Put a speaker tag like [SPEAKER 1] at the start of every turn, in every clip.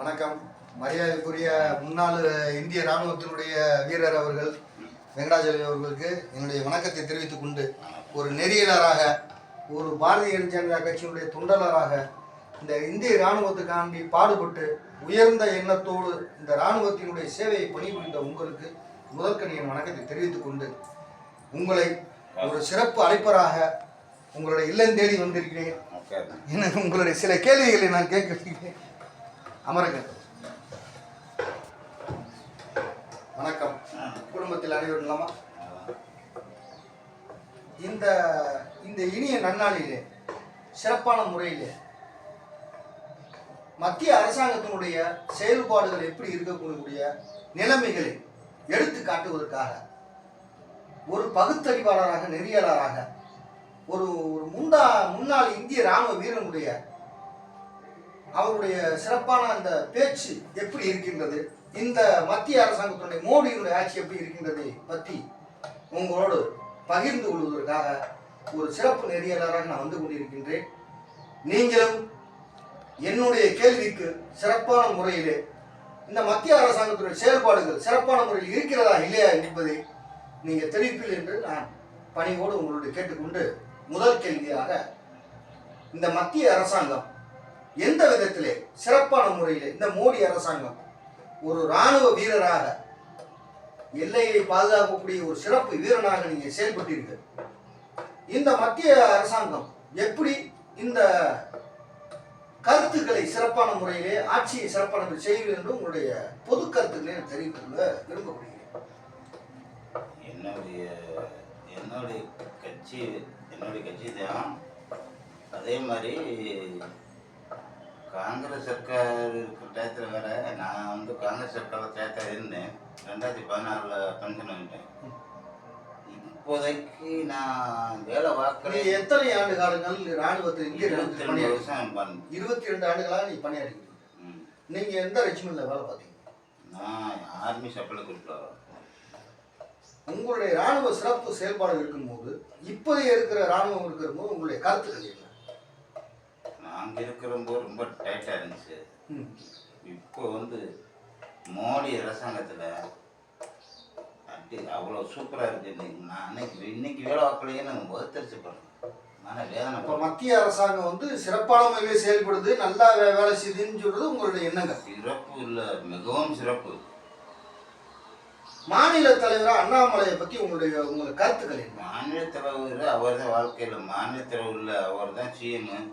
[SPEAKER 1] வணக்கம். மரியாதைக்குரிய முன்னாள் இந்திய ராணுவத்தினுடைய வீரர் அவர்கள் வெங்கடாச்சலம் அவர்களுக்கு என்னுடைய வணக்கத்தை தெரிவித்துக் கொண்டு ஒரு நெறியலராக ஒரு பாரதிய ஜனதா கட்சியினுடைய தொண்டலராக இந்த இந்திய இராணுவத்துக்காண்டி பாடுபட்டு உயர்ந்த எண்ணத்தோடு இந்த இராணுவத்தினுடைய சேவையை பணிபுரிந்த உங்களுக்கு முதற்கண் என் வணக்கத்தை தெரிவித்துக் கொண்டு உங்களை ஒரு சிறப்பு அழைப்பராக உங்களுடைய இல்லம் தேடி வந்திருக்கிறேன். உங்களுடைய சில கேள்விகளை நான் கேட்கிறேன். அமருங்க. வணக்கம். குடும்பத்தில் அனைவரும் இல்லாமா இந்த இந்த இனிய நன்னாளிலே சிறப்பான முறையிலே மத்திய அரசாங்கத்தினுடைய செயல்பாடுகள் எப்படி இருக்கக்கூடிய நிலைமைகளை எடுத்து காட்டுவதற்காக ஒரு பகுத்தறிவாளராக நெறியாளராக ஒரு ஒரு முந்தா முன்னாள் இந்திய ராணுவ வீரனுடைய அவருடைய சிறப்பான அந்த பேச்சு எப்படி இருக்கின்றது? இந்த மத்திய அரசாங்கத்தினுடைய மோடியினுடைய ஆட்சி எப்படி இருக்கின்றதை பற்றி உங்களோடு பகிர்ந்து கொள்வதற்காக ஒரு சிறப்பு நெறியாளராக நான் வந்து கொண்டிருக்கின்றேன். நீங்களும் என்னுடைய கேள்விக்கு சிறப்பான முறையிலே இந்த மத்திய அரசாங்கத்துடைய செயல்பாடுகள் சிறப்பான முறையில் இருக்கிறதா இல்லையா என்பதை நீங்கள் தெரிவிப்பீர்கள் என்று நான் பணிவோடு உங்களுடைய கேட்டுக்கொண்டு முதல் கேள்வியாக இந்த மத்திய அரசாங்கம் எந்த விதத்திலே? சிறப்பான முறையில். இந்த மோடி அரசாங்கம் ஒரு ராணுவ வீரராக எல்லையை பாதுகாக்கக்கூடிய ஒரு சிறப்பு வீரனாக நீங்கள் செயல்பட்டீர்கள். இந்த மத்திய அரசாங்கம் எப்படி இந்த கருத்துக்களை சிறப்பான முறையிலே ஆட்சியை சிறப்பான முறையில் செய்வீர்கள் என்று உங்களுடைய பொது கருத்துக்களை நான் தெரிவித்துக் விரும்பப்படுகிறேன்
[SPEAKER 2] என்னுடைய என்னுடைய கட்சி என்னுடைய கட்சி தான். அதே மாதிரி காங்கிரஸ் சர்க்கார் இருக்கிற டயத்தில் வேற நான் வந்து காங்கிரஸ் சர்க்கார் டயத்தில் இருந்தேன். ரெண்டாயிரத்தி பதினாறில் பென்ஷன் வந்துட்டேன் இப்போதைக்கு நான் வேலை பார்க்கல
[SPEAKER 1] எத்தனை ஆண்டு காலங்கள் ராணுவத்தில் இந்திய
[SPEAKER 2] இருபத்தி ரெண்டு வருஷம் பண்ண
[SPEAKER 1] இருபத்தி ரெண்டு ஆண்டுகளாக நீ பணியாற்றிக்கிறீங்க நீங்க எந்த ரெஜிமெண்ட்ல வேலை பார்த்தீங்க?
[SPEAKER 2] நான் ஆர்மி சப்ளை குரூப்பில்
[SPEAKER 1] உங்களுடைய ராணுவ சிறப்பு செயல்பாடு இருக்கும்போது இப்போதைய இருக்கிற ராணுவம் இருக்கிற போது உங்களுடைய கருத்துக்கள் என்ன?
[SPEAKER 2] நாங்கள் இருக்கிறம்போது ரொம்ப டைட்டாக இருந்துச்சு. இப்போ வந்து மோடி அரசாங்கத்தில் அப்படி அவ்வளோ சூப்பராக இருக்கு. இன்னைக்கு நான் அன்னைக்கு இன்னைக்கு வேலை வாக்கலையே போடுறேன் நான் வேதனை
[SPEAKER 1] இப்போ. மத்திய அரசாங்கம் வந்து சிறப்பான முறையில் செயல்படுது நல்லா வேலை செய்யுதுன்னு சொல்றது உங்களுடைய எண்ணங்கள்.
[SPEAKER 2] சிறப்பு இல்லை மிகவும் சிறப்பு.
[SPEAKER 1] மாநில தலைவரா அண்ணாமலையை பத்தி உங்களுடைய உங்களுடைய கருத்துக்கள்
[SPEAKER 2] மாநில தலைவர் அவர் தான் வாழ்க்கையில் மாநில தலைவரில் அவர் தான் சிஎம்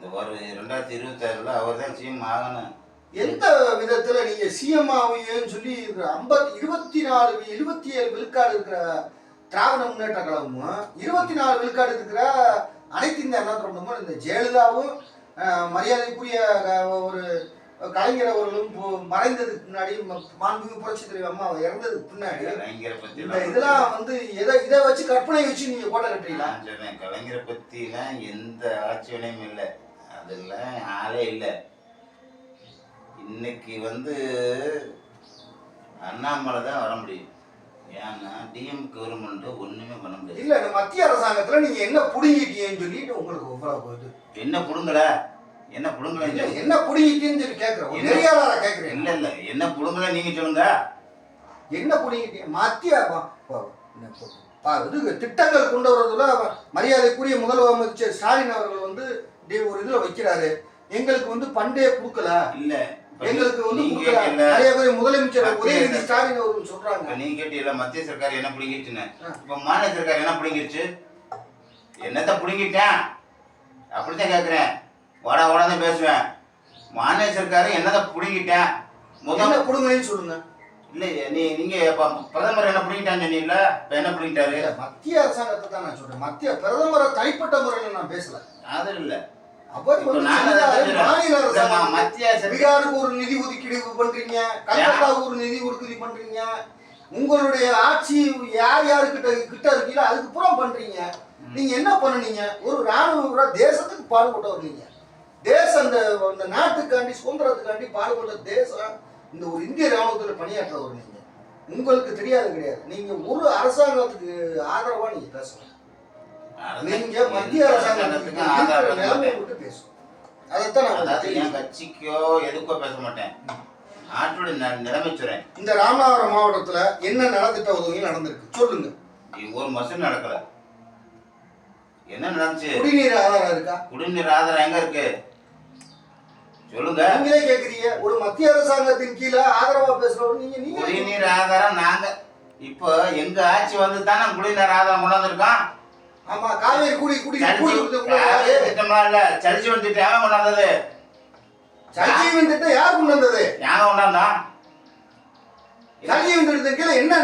[SPEAKER 2] இந்த ஒரு ரெண்டாயிரத்தி இருபத்தாறில் அவர் தான் சிஎம் ஆகணும்.
[SPEAKER 1] எந்த விதத்துல நீங்க சிஎம் ஆவீங்கன்னு சொல்லி ஐம்பத்தி இருபத்தி நாலு இருபத்தி ஏழு விழுக்காடு இருக்கிற திராவிட முன்னேற்ற கழகமும் இருபத்தி நாலு விழுக்காடு இருக்கிற அனைத்து இந்த அண்ணா திராவிடமும் இந்த ஜெயலலிதாவும் மரியாதைக்குரிய ஒரு கலைஞர் அவர்களும் மறைந்ததுக்கு முன்னாடி மாண்புமிகு புரட்சி தலைவர் அம்மா இறந்ததுக்கு பின்னாடி இந்த இதெல்லாம் வந்து எதை இதை வச்சு கற்பனை வச்சு நீங்க கோட்டை கட்டுறீங்களா?
[SPEAKER 2] கலைஞரை பற்றிலாம் எந்த ஆட்சி வினையும் இல்லை. அதெல்லாம் ஆளே இல்லை. இன்னைக்கு வந்து அண்ணாமலை தான் வர முடியும். ஏன்னா டிஎம் கவர்மெண்ட் ஒன்றுமே பண்ண முடியாது.
[SPEAKER 1] இல்ல இந்த மத்திய அரசாங்கத்துல நீங்க என்ன புடுங்கிட்டீங்கன்னு சொல்லிட்டு உங்களுக்கு இவ்வளவு போகுது.
[SPEAKER 2] என்ன புடுங்கல? என்ன புடுங்கல
[SPEAKER 1] என்ன புடுங்கிட்டீங்கன்னு சொல்லி கேட்கிறேன் நெறியாளரா கேட்கிறேன்
[SPEAKER 2] இல்ல இல்ல. என்ன புடுங்கல நீங்க சொல்லுங்க.
[SPEAKER 1] என்ன புடுங்கிட்டீங்க? மத்திய ப- ப- என்ன ப- ப- இது திட்டங்கள் கொண்டு வரதுல மரியாதைக்குரிய முதலமைச்சர் ஸ்டாலின் அவர்கள் வந்து ஒரு இதுல வைக்கிறாரு. எங்களுக்கு வந்து பண்டே கொடுக்கல.
[SPEAKER 2] இல்ல.
[SPEAKER 1] எங்களுக்கு வந்து நிறைய பேர் முதலமைச்சர் உதயநிதி ஸ்டாலின் அவர்கள் சொல்றாங்க.
[SPEAKER 2] நீங்க மத்திய சர்க்கார் என்ன புடுங்கிடுச்சுன்னு.
[SPEAKER 1] ஆ.
[SPEAKER 2] இப்ப மாநில சர்க்கார் என்ன புடுங்கிடுச்சு? என்னத்த புடுங்கிட்டேன்? அப்படித்தான் கேக்குறேன். வாடா வாடா தான் பேசுவேன். மாநில சர்க்கார் என்னத புடுங்கிட்டேன்?
[SPEAKER 1] என்ன
[SPEAKER 2] முதல்
[SPEAKER 1] புடுங்கன்னு சொல்லுங்க.
[SPEAKER 2] இல்ல நீ நீங்க பிரதமர் என்ன புடுங்கிட்டான்னு சொன்னீங்கல்ல? இப்ப என்ன
[SPEAKER 1] இல்ல, மத்திய அரசாங்கத்தை தான் நான் சொல்றேன். மத்திய பிரதமரை தனிப்பட்ட முறையில் நான் பேசல.
[SPEAKER 2] அது இல்ல.
[SPEAKER 1] அவர்
[SPEAKER 2] மத்திய
[SPEAKER 1] பீகாருக்கு ஒரு நிதி ஒதுக்கீடு பண்றீங்க. கல்கத்தாவுக்கு ஒரு நிதி ஒதுக்கீடு பண்றீங்க. உங்களுடைய ஆட்சி யார் யாருக்கிட்ட கிட்ட இருக்கீங்களோ அதுக்கு புறம் பண்றீங்க. நீங்க என்ன பண்ணுனீங்க? ஒரு ராணுவ தேசத்துக்கு பாடுபட்டவர் நீங்க. தேசம் அந்த அந்த நாட்டுக்காண்டி சுதந்திரத்துக்காண்டி பாடுபட்ட தேசம் இந்த ஒரு இந்திய ராணுவத்துல பணியாற்றவர் நீங்க. உங்களுக்கு தெரியாது கிடையாது. நீங்க ஒரு அரசாங்கத்துக்கு ஆதரவா நீங்க பேசணும். நீங்க மத்திய அரசாங்கத்துக்கு நிலைமையை விட்டு பேசணும். அதைத்தான்
[SPEAKER 2] என் கட்சிக்கோ எதுக்கோ பேச மாட்டேன். நாட்டுடைய ந- நிலைமை சொல்றேன்.
[SPEAKER 1] இந்த ராமநாதபுரம் மாவட்டத்துல என்ன நலத்திட்ட உதவிகள் நடந்திருக்கு? சொல்லுங்க.
[SPEAKER 2] ஒரு மசூல் நடக்கல. என்ன நடந்துச்சு?
[SPEAKER 1] குடிநீர் ஆதாரம் இருக்கா?
[SPEAKER 2] குடிநீர் ஆதாரம் எங்க இருக்கு? சொல்லுங்க.
[SPEAKER 1] நீங்களே கேக்குறீங்க. ஒரு மத்திய அரசாங்கத்தின் கீழே ஆதரவா பேசுறவங்க நீங்க நீங்க
[SPEAKER 2] குடிநீர் ஆதாரம் நாங்க. இப்போ எங்க ஆட்சி வந்து தானே குடிநீர் ஆதாரம் கொண்டு வந்திருக்கோம்
[SPEAKER 1] ஆமா காவேரி குடி குடி
[SPEAKER 2] திட்டம்லாம் இல்ல சலிச்சு வந்துட்டு எவன் கொண்டு வந்தது?
[SPEAKER 1] திட்டம் யார் கொண்டு வந்தது?
[SPEAKER 2] ஞாபகம் கொண்டாந்தான்
[SPEAKER 1] சஞ்சீவன் திட்டத்தின் கீழே என்ன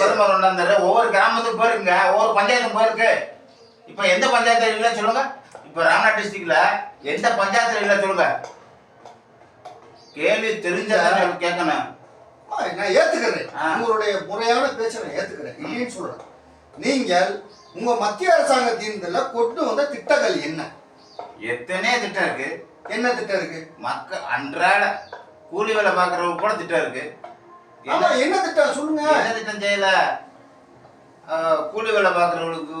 [SPEAKER 2] பெருமை கொண்டாந்தாரு ஒவ்வொரு கிராமத்துக்கும் போயிருங்க ஒவ்வொரு பஞ்சாயத்துக்கும் போயிருக்கு. இப்போ எந்த பஞ்சாயத்து இல்லை சொல்லுங்க. இப்போ ராமநாத் டிஸ்ட்ரிக்ட்ல எந்த பஞ்சாயத்துல இல்லை சொல்லுங்க. கேள்வி தெரிஞ்சதான் கேட்கணும்.
[SPEAKER 1] நான் ஏத்துக்கிறேன். உங்களுடைய முறையான பேச்சை நான் ஏத்துக்கிறேன். இல்லைன்னு சொல்றேன் நீங்கள் உங்க மத்திய அரசாங்கத்தின் கொண்டு வந்த திட்டங்கள் என்ன?
[SPEAKER 2] எத்தனையோ திட்டம் இருக்கு.
[SPEAKER 1] என்ன திட்டம் இருக்கு?
[SPEAKER 2] மக்கள் அன்றாட கூலி வேலை பார்க்குறவங்க கூட திட்டம் இருக்கு.
[SPEAKER 1] ஆமா
[SPEAKER 2] என்ன
[SPEAKER 1] என்ன திட்டம்? சொல்லுங்க.
[SPEAKER 2] என்ன திட்டம் செய்யல? கூலி வேலை பார்க்குறவங்களுக்கு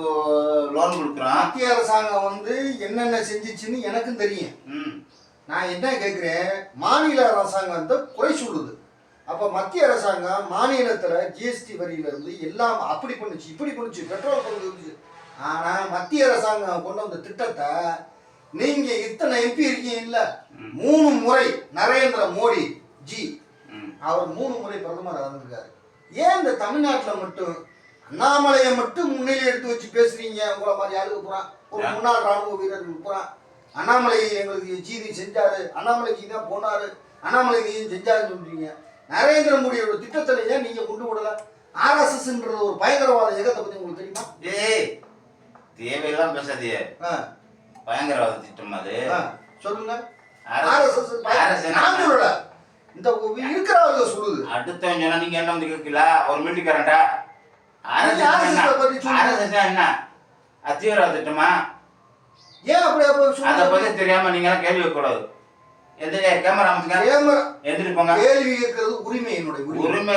[SPEAKER 2] லோன் கொடுக்குறோம்
[SPEAKER 1] மத்திய அரசாங்கம் வந்து என்னென்ன செஞ்சுச்சுன்னு எனக்கும் தெரியும்.
[SPEAKER 2] ம்.
[SPEAKER 1] நான் என்ன கேட்குறேன்? மாநில அரசாங்கம் வந்து குறை சொல்லுது. அப்போ மத்திய அரசாங்கம் மாநிலத்தில் ஜிஎஸ்டி வரியிலிருந்து எல்லாம் அப்படி பண்ணுச்சு இப்படி பண்ணுச்சு பெட்ரோல் பண்ணுச்சு ஆனால் மத்திய அரசாங்கம் கொண்டு வந்த திட்டத்தை நீங்கள் இத்தனை எம்பி இருக்கீங்கல்ல
[SPEAKER 2] ம்.
[SPEAKER 1] மூணு முறை நரேந்திர மோடி ஜி. அவர் மூணு முறை பிரதமர் இருந்திருக்காரு. ஏன் இந்த தமிழ்நாட்டில் மட்டும் அண்ணாமலையை மட்டும் முன்னிலை எடுத்து வச்சு பேசுறீங்க? உங்களை மாதிரி ஆளுக்கு போறான். ஒரு. முன்னாள் ராணுவ வீரர் போறான். அண்ணாமலை எங்களுக்கு ஜிதி செஞ்சாரு. அண்ணாமலை ஜி தான் போனாரு. அண்ணாமலை ஜி செஞ்சாருன்னு சொல்றீங்க. நரேந்திர மோடியோட திட்டத்துல ஏன் நீங்க கொண்டு விடல? ஆர்எஸ்எஸ்ன்றது ஒரு பயங்கரவாத இயக்கத்தை பத்தி உங்களுக்கு தெரியுமா?
[SPEAKER 2] ஏய் தேவையெல்லாம் பேசாதீங்க.
[SPEAKER 1] ஆ,
[SPEAKER 2] பயங்கரவாத திட்டம் அது.
[SPEAKER 1] சொல்லுங்க. நான் சொல்லல இந்த இருக்கிறவங்க சொல்லுது.
[SPEAKER 2] அடுத்தவன் சொன்னா நீங்க என்ன வந்து கேட்கல ஒரு மில்லிக்காரன்டா. அரசு என்ன தீவிரவாத திட்டமா?
[SPEAKER 1] ஏன் அப்படி அப்ப
[SPEAKER 2] அதை பத்தி தெரியாம நீங்க கேள்வி வைக்கக்கூடாது. கேமரா
[SPEAKER 1] கேமரா
[SPEAKER 2] எந்திரி போங்க.
[SPEAKER 1] கேள்வி கேட்கறது உரிமை என்னுடைய உரிமை.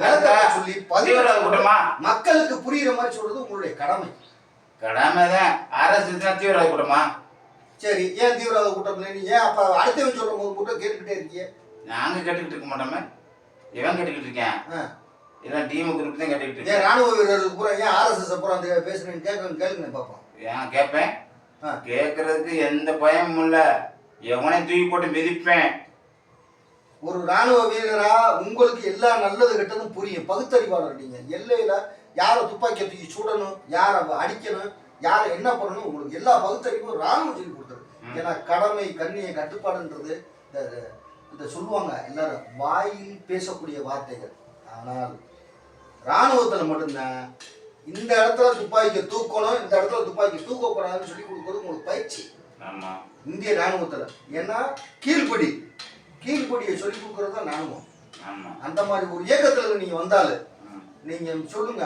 [SPEAKER 1] நிலத்தை சொல்லி பதிவு
[SPEAKER 2] தீவிரவாத கூட்டமா
[SPEAKER 1] மக்களுக்கு புரியுற மாதிரி சொல்றது உங்களுடைய கடமை.
[SPEAKER 2] அரசு தான். தீவிரவாத கூட்டமா?
[SPEAKER 1] சரி ஏன் தீவிரவாத கூட்டம்? நீ ஏன் அப்ப அடுத்தவன் சொல்லும் போது மட்டும் கேட்டுக்கிட்டே இருக்கீங்க
[SPEAKER 2] நாங்க கேட்டுக்கிட்டு இருக்க மாட்டோமே. இவன் கேட்டுக்கிட்டு இருக்கேன். இல்லை டீம் குரூப் தான் கேட்டுக்கிட்டு இருக்கேன்.
[SPEAKER 1] ராணுவ வீரர்களுக்கு பூரா ஏன் ஆர்எஸ்எஸ் பூரா பேசுறேன்னு கேட்க கேளுங்க பார்ப்போம்.
[SPEAKER 2] ஏன் கேட்பேன். கேட்கறதுக்கு எந்த பயமும் இல்ல. எவனையும் தூக்கி போட்டு மிதிப்பேன்.
[SPEAKER 1] ஒரு ராணுவ வீரரா உங்களுக்கு எல்லா நல்லது கெட்டதும் புரியும். பகுத்தறிவாளர் நீங்க. எல்லையில யாரை துப்பாக்கியை தூக்கி சுடணும் யாரை அடிக்கணும் யாரை என்ன பண்ணணும் உங்களுக்கு எல்லா பகுத்தறிவும் ராணுவம் சொல்லி கொடுத்தது
[SPEAKER 2] ம்.
[SPEAKER 1] ஏன்னா கடமை கண்ணிய கட்டுப்பாடுன்றது இந்த சொல்லுவாங்க எல்லாரும் வாயில் பேசக்கூடிய வார்த்தைகள். ஆனால் ராணுவத்தில் மட்டும்தான் இந்த இடத்துல துப்பாக்கியை தூக்கணும் இந்த இடத்துல துப்பாக்கி தூக்கக்கூடாதுன்னு சொல்லி கொடுக்குறது உங்களுக்கு பயிற்சி. இந்திய ராணுவத்தில் ஏன்னா கீழ்ப்படி. கீழ்ப்படியை சொல்லி கொடுக்குறது தான் ராணுவம் அந்த மாதிரி ஒரு இயக்கத்தில் நீங்கள் வந்தால்
[SPEAKER 2] ம்.
[SPEAKER 1] நீங்கள் சொல்லுங்க.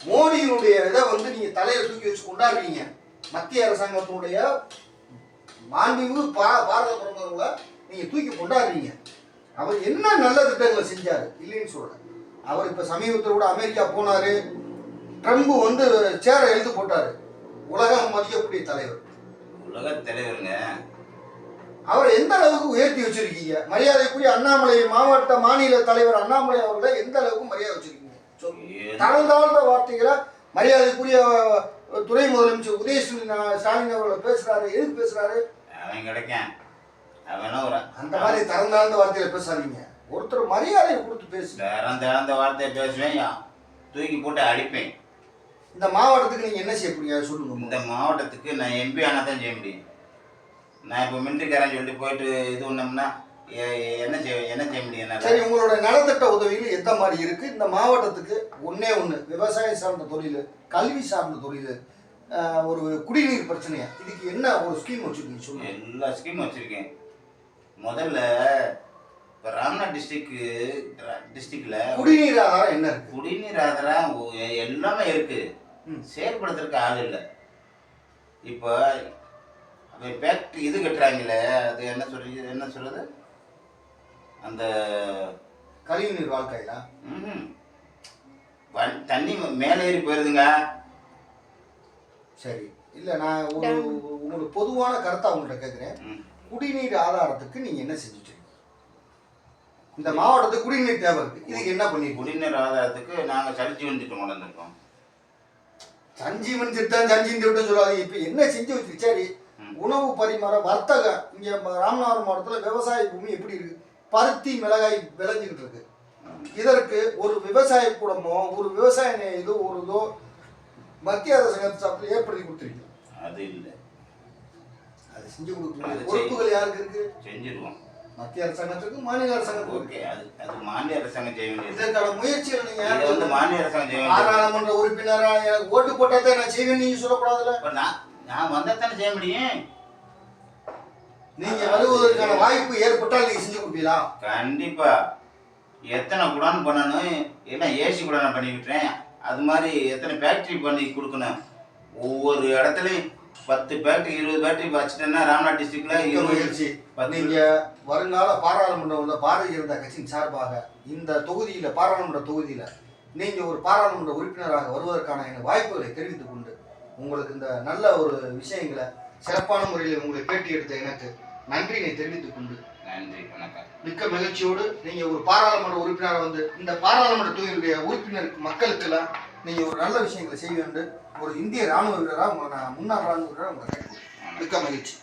[SPEAKER 1] மோடியினுடைய இதை வந்து நீங்கள் தலையை தூக்கி வச்சு கொண்டாடுறீங்க. மத்திய அரசாங்கத்தினுடைய மாண்புமிகு பா பாரத பிரதமர்களை நீங்கள் தூக்கி கொண்டாடுறீங்க. அவர் என்ன நல்ல திட்டங்களை செஞ்சார்? இல்லைன்னு சொல்கிறேன் அவர் இப்போ சமீபத்தில் கூட அமெரிக்கா போனார். ட்ரம்ப் வந்து சேரை எழுத்து போட்டார். உலகம் மதிக்கக்கூடிய தலைவர்.
[SPEAKER 2] உலக தலைவருங்க.
[SPEAKER 1] அவரை எந்த அளவுக்கு உயர்த்தி வச்சிருக்கீங்க? மரியாதைக்குரிய அண்ணாமலை மாவட்ட மாநில தலைவர் அண்ணாமலை அவர்களை எந்த அளவுக்கு மரியாதை வச்சிருக்கீங்க? தளர்ந்தாழ்ந்த வார்த்தைகளை மரியாதைக்குரிய துணை முதலமைச்சர் நா- ஸ்டாலின் அவர்களை பேசுறாரு எதுக்கு பேசுறாரு?
[SPEAKER 2] அவன் ஒரு
[SPEAKER 1] அந்த மாதிரி தரந்தாழ்ந்த வார்த்தையில பேசாதீங்க. ஒருத்தர் மரியாதையை கொடுத்து பேசுங்க
[SPEAKER 2] திறந்த வார்த்தையை பேசுவேன் தூக்கி போட்டு அடிப்பேன்.
[SPEAKER 1] இந்த மாவட்டத்துக்கு நீங்க என்ன செய்ய அதை சொல்லுங்க
[SPEAKER 2] இந்த மாவட்டத்துக்கு நான் எம்பி ஆனால் தான் செய்ய முடியும். நான் இப்போ மிலிட்ரிக்காரன் சொல்லிட்டு போயிட்டு இது பண்ணோம்னா என்ன செய்ய என்ன செய்ய முடியும்
[SPEAKER 1] சரி உங்களோட நலத்திட்ட உதவிகள் எந்த மாதிரி இருக்கு? இந்த மாவட்டத்துக்கு ஒண்ணே ஒண்ணு விவசாயம் சார்ந்த தொழில் கல்வி சார்ந்த தொழில் ஒரு குடிநீர் பிரச்சனையா? இதுக்கு என்ன ஒரு ஸ்கீம் வச்சிருக்கீங்க? சொல்லுங்க.
[SPEAKER 2] எல்லா ஸ்கீமும் வச்சுருக்கேன். முதல்ல இப்போ ராம்நாத் டிஸ்ட்ரிக்கு டிஸ்ட்ரிக்டில்
[SPEAKER 1] குடிநீர் ஆதாரம் என்ன
[SPEAKER 2] குடிநீர் ஆதாரம் எல்லாமே இருக்கு.
[SPEAKER 1] ம்.
[SPEAKER 2] செயல்படுத்துறதுக்கு ஆள் இல்லை. இப்போ ஃபேக்ட்ரி இது கட்டுறாங்களே அது என்ன சொல்றது என்ன சொல்றது? அந்த
[SPEAKER 1] கழிவுநீர் வாழ்க்கையா.
[SPEAKER 2] வன்- தண்ணி மேலே ஏறி போயிருதுங்க.
[SPEAKER 1] சரி. இல்ல நான் ஒரு உங்களுக்கு பொதுவான கருத்தை அவங்கள்ட்ட கேட்குறேன்
[SPEAKER 2] ம்.
[SPEAKER 1] குடிநீர் ஆதாரத்துக்கு நீங்க என்ன செஞ்சுட்டு? இந்த மாவட்டத்துக்கு குடிநீர் தேவை இருக்கு. இதுக்கு என்ன பண்ணிருக்கீங்க?
[SPEAKER 2] குடிநீர் ஆதாரத்துக்கு நாங்கள் சளிச்சு திட்டம் கொண்டு வந்திருக்கோம்
[SPEAKER 1] சஞ்சீவன் திட்டம் சஞ்சீவன் திட்டம் சொல்லாதீங்க. இப்ப என்ன செஞ்சு வச்சு சரி. உணவு பரிமாற வர்த்தகம் இங்க ராமநாதபுரம் மாவட்டத்துல விவசாய பூமி எப்படி இருக்கு? பருத்தி மிளகாய் விளைஞ்சுக்கிட்டு இருக்கு. இதற்கு ஒரு விவசாய கூடமோ ஒரு விவசாய இதோ ஒரு இதோ மத்திய அரசாங்கத்தை சார்பில் ஏற்படுத்தி கொடுத்துருக்கீங்க.
[SPEAKER 2] அது இல்லை.
[SPEAKER 1] அது செஞ்சு
[SPEAKER 2] செய்.
[SPEAKER 1] பொறுப்புகள் யாருக்கு இருக்கு?
[SPEAKER 2] செஞ்சிருவோம்.
[SPEAKER 1] மத்திய அரசாங்கத்துக்கு மாநில அரசாங்கத்துக்கு
[SPEAKER 2] ஓகே அது அது மாநில அரசாங்கம் செய்ய வேண்டியது
[SPEAKER 1] இதற்கான முயற்சிகள் நீங்க
[SPEAKER 2] இதை வந்து மாநில அரசாங்கம் செய்ய
[SPEAKER 1] பாராளுமன்ற உறுப்பினரா எனக்கு ஓட்டு போட்டா தான் நான் செய்வேன் நீங்க சொல்லக்கூடாதுல்ல?
[SPEAKER 2] நான் நான் வந்தால் தானே செய்ய முடியும்.
[SPEAKER 1] நீங்க வருவதற்கான வாய்ப்பு ஏற்பட்டால் நீங்க செஞ்சு கொடுப்பீங்களா?
[SPEAKER 2] கண்டிப்பா. எத்தனை குடான் பண்ணணும் என்ன ஏசி குடான பண்ணி விட்டுறேன். அது மாதிரி எத்தனை ஃபேக்ட்ரி பண்ணி கொடுக்கணும். ஒவ்வொரு இடத்துலையும் பத்து ஃபேக்ட்ரி இருபது ஃபேக்ட்ரி வச்சுட்டேன்னா ராம்நாத் டிஸ்ட்ரிக்ட்ல பத்து
[SPEAKER 1] நீங்க வருங்கால பாராளுமன்றம் உள்ள பாரதிய ஜனதா கட்சியின் சார்பாக இந்த தொகுதியில பாராளுமன்ற தொகுதியில நீங்க ஒரு பாராளுமன்ற உறுப்பினராக வருவதற்கான வாய்ப்புகளை தெரிவித்துக் கொண்டு உங்களுக்கு இந்த நல்ல ஒரு விஷயங்களை சிறப்பான முறையில் உங்களை பேட்டி எடுத்த எனக்கு நன்றியினை தெரிவித்துக் கொண்டு
[SPEAKER 2] நன்றி வணக்கம்.
[SPEAKER 1] மிக்க மகிழ்ச்சியோடு நீங்க ஒரு பாராளுமன்ற உறுப்பினராக வந்து இந்த பாராளுமன்ற தொகுதியுடைய உறுப்பினர் மக்களுக்கெல்லாம் நீங்க ஒரு நல்ல விஷயங்களை செய்ய வேண்டும். ஒரு இந்திய ராணுவ வீரராக உங்களை நான் முன்னாள் ராணுவ வீரராக உங்களை மிக்க மகிழ்ச்சி.